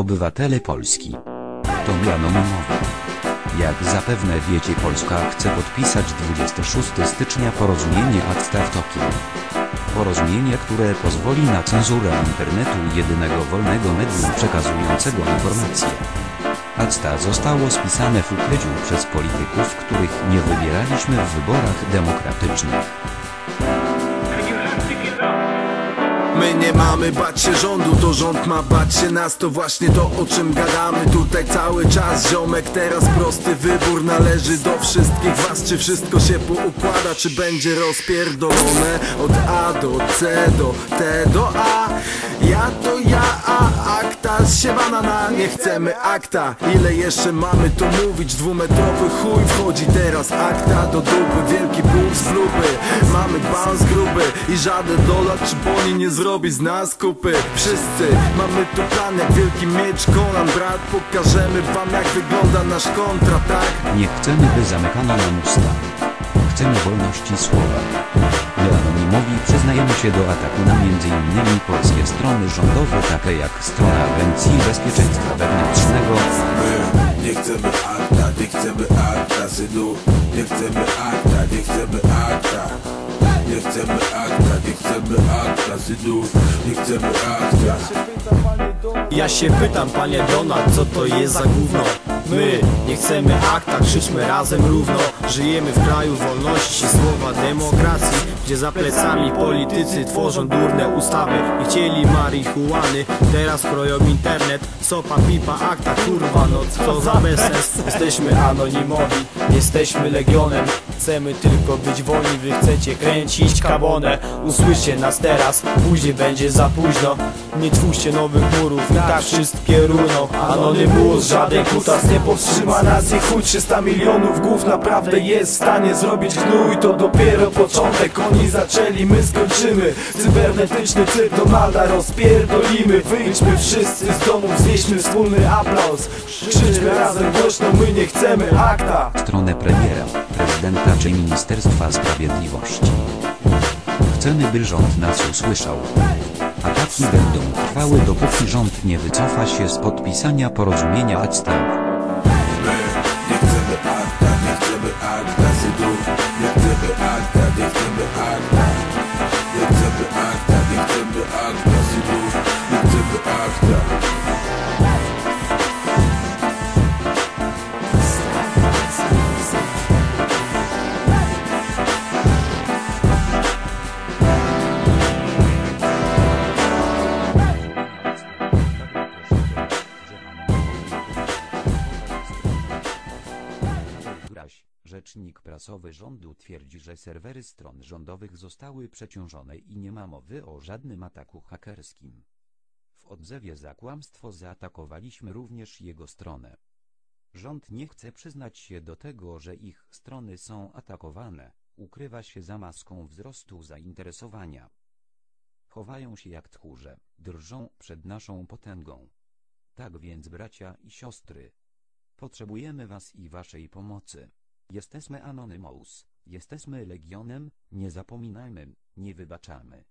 Obywatele Polski. To my anonimowi. Jak zapewne wiecie Polska chce podpisać 26 stycznia porozumienie ACTA w Tokio. Porozumienie, które pozwoli na cenzurę internetu jedynego wolnego medium przekazującego informacje. ACTA zostało spisane w ukryciu przez polityków, których nie wybieraliśmy w wyborach demokratycznych. My nie mamy bać się rządu, to rząd ma bać się nas To właśnie to o czym gadamy tutaj cały czas. Ziomek teraz prosty wybór należy do wszystkich was. Czy wszystko się poukłada, czy będzie rozpierdolone? Od A do C do T do A Nie chcemy akta, ile jeszcze mamy to mówić? Dwumetrowy chuj wchodzi teraz akta. Do dupy Wielki punkt z luby, mamy bans gruby I żaden dolar czy boni nie zrobi z nas kupy. Wszyscy mamy tu plan jak wielki miecz Conan Brat, pokażemy wam jak wygląda nasz kontratak Nie chcemy, by zamykano nam usta. Chcemy wolności słowa. My anonimowi przyznajemy się do ataku na m.in. polskie strony rządowe takie jak strona Agencji Bezpieczeństwa Wewnętrznego, My nie chcemy akta, nie chcemy akta, synu Nie chcemy akta, nie chcemy akta Nie chcemy akta, nie chcemy akta, Nie Ja się pytam, panie Donald, co to jest za gówno? My nie chcemy akta, krzyczmy razem równo. Żyjemy w kraju wolności, słowa demokracji Gdzie za plecami politycy tworzą durne ustawy. Nie chcieli marihuany, teraz kroją internet. Sopa, pipa, akta, kurwa, no co za bezsens. Jesteśmy anonimowi, jesteśmy legionem. Chcemy tylko być wolni, wy chcecie kręcić kabonę. Usłyszcie nas teraz, później będzie za późno. Nie twórzcie nowych murów, i tak wszystkie runą. Anonymous, żaden kutas nie powstrzyma nas i chuj 300 milionów głów naprawdę jest w stanie zrobić gnój. To dopiero początek, oni zaczęli, my skończymy. Cybernetyczny cyrk Donalda rozpierdolimy. Wyjdźmy wszyscy z domów, znieśmy wspólny aplauz. Krzyczmy razem głośno, my nie chcemy akta. Stronę premiera, prezydenta czy Ministerstwa Sprawiedliwości. Chcemy, by rząd nas usłyszał. Ataki będą trwały dopóki rząd nie wycofa się z podpisania porozumienia ACTA. Rzecznik prasowy rządu twierdzi, że serwery stron rządowych zostały przeciążone i nie ma mowy o żadnym ataku hakerskim. W odzewie za kłamstwo zaatakowaliśmy również jego stronę. Rząd nie chce przyznać się do tego, że ich strony są atakowane, ukrywa się za maską wzrostu zainteresowania. Chowają się jak tchórze, drżą przed naszą potęgą. Tak więc bracia i siostry, Potrzebujemy was i waszej pomocy. Jesteśmy Anonymous, jesteśmy Legionem, nie zapominajmy, nie wybaczamy.